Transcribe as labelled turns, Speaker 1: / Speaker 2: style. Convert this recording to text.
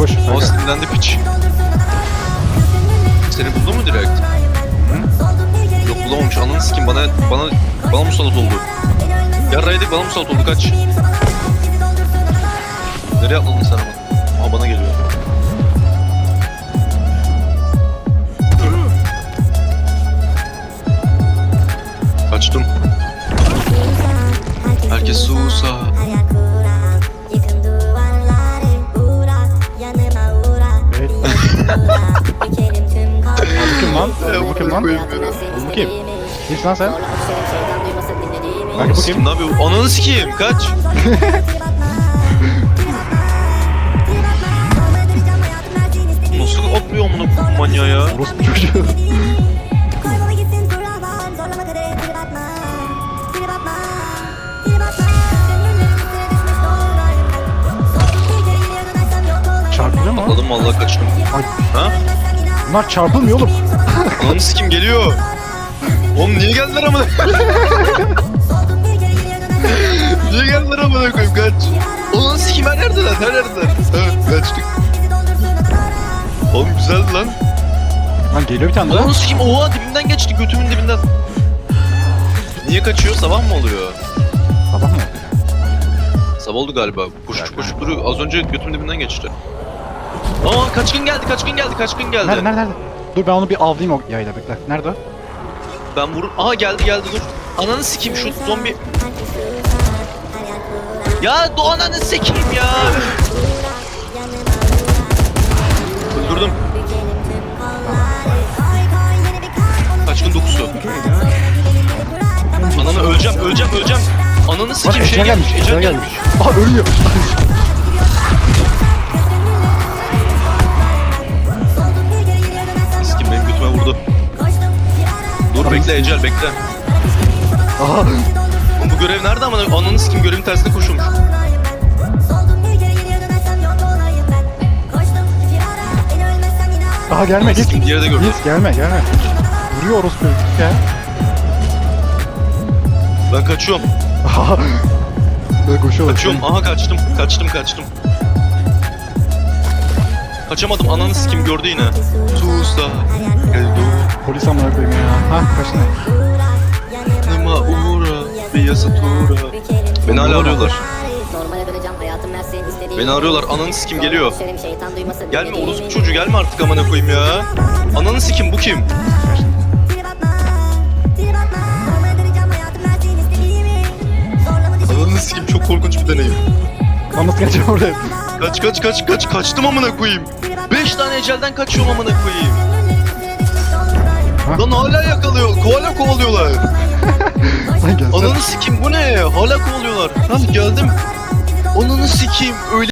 Speaker 1: koş.
Speaker 2: O sinirlendi piç. Seni buldu mu direkt? Yok bulamamış. Ananı sikim bana bana bana musallat oldu. Yarraydık bana musallat oldu kaç. Nereye atladın sen ama? Aha bana geliyor. Kaçtım. Herkes susa.
Speaker 1: Lan? Bu kim? Kimsin lan sen? Kanka bu kim?
Speaker 2: Kim yapıyor? Ananı sikeyim kaç. Nasıl atlıyor amına koyayım manyağı ya?
Speaker 1: Orospu çocuğu. Çarpılıyor mu?
Speaker 2: Atladım vallahi kaçtım.
Speaker 1: Ay,
Speaker 2: Ha?
Speaker 1: Bunlar çarpılmıyor oğlum.
Speaker 2: Ananı sikim geliyor. Oğlum niye geldiler amına? niye geldiler amına koyayım kaç. Ananı sikim her yerdeler her yerdeler. Evet kaçtık. Oğlum güzeldi lan.
Speaker 1: Lan geliyor bir tane daha.
Speaker 2: Ananı sikim oha dibimden geçti götümün dibinden. Niye kaçıyor? Sabah mı oluyor?
Speaker 1: Sabah mı?
Speaker 2: Sabah oldu galiba. Koşup koşup duruyor. Az önce götümün dibinden geçti. Aa kaçkın geldi, kaçkın geldi, kaçkın geldi.
Speaker 1: Nerede nerede nerede? Dur ben onu bir avlayayım o yayla bekle. Nerede o?
Speaker 2: Ben vurur. Aha geldi geldi dur. Ananı sikeyim şu zombi. Ya do ananı sikeyim ya. Öldürdüm. Kaçkın dokusu. Ananı öleceğim, öleceğim, öleceğim. Ananı
Speaker 1: Bak
Speaker 2: sikeyim
Speaker 1: Ecel
Speaker 2: şey
Speaker 1: gelmiş,
Speaker 2: gelmiş,
Speaker 1: Ecel
Speaker 2: Ecel
Speaker 1: gelmiş. Aha ölüyor.
Speaker 2: bekle Ecel bekle.
Speaker 1: Aha.
Speaker 2: Oğlum bu görev nerede ama ananı sikim görevin tersine koşuyormuş.
Speaker 1: Aha gelme git.
Speaker 2: Sikim diğeri de gördü.
Speaker 1: Git gelme gelme. Vuruyor orospu ya.
Speaker 2: Ben kaçıyorum.
Speaker 1: Aha. Böyle koşuyorlar.
Speaker 2: Kaçıyorum. Aha kaçtım. Kaçtım kaçtım. Kaçamadım. Ananı sikim gördü yine. Susa. Geldo.
Speaker 1: Polis amına koyayım ya. Ha kaçtı.
Speaker 2: Nıma uğra. Bir yasa tuğra. Beni hala arıyorlar. Beni arıyorlar. Ananı sikim geliyor. Gelme orospu çocuğu gelme artık amına koyayım ya. Ananı sikim bu kim? Ananı sikim çok korkunç bir deneyim.
Speaker 1: Nasıl kaçacağım oraya?
Speaker 2: Kaç kaç kaç kaç kaçtım amına koyayım. 5 tane ecelden kaçıyorum amına koyayım. Lan hala yakalıyor. Hala kovalıyorlar.
Speaker 1: Lan gelsene.
Speaker 2: Ananı sikim bu ne? Hala kovalıyorlar. Lan geldim. Ananı sikeyim. Öyle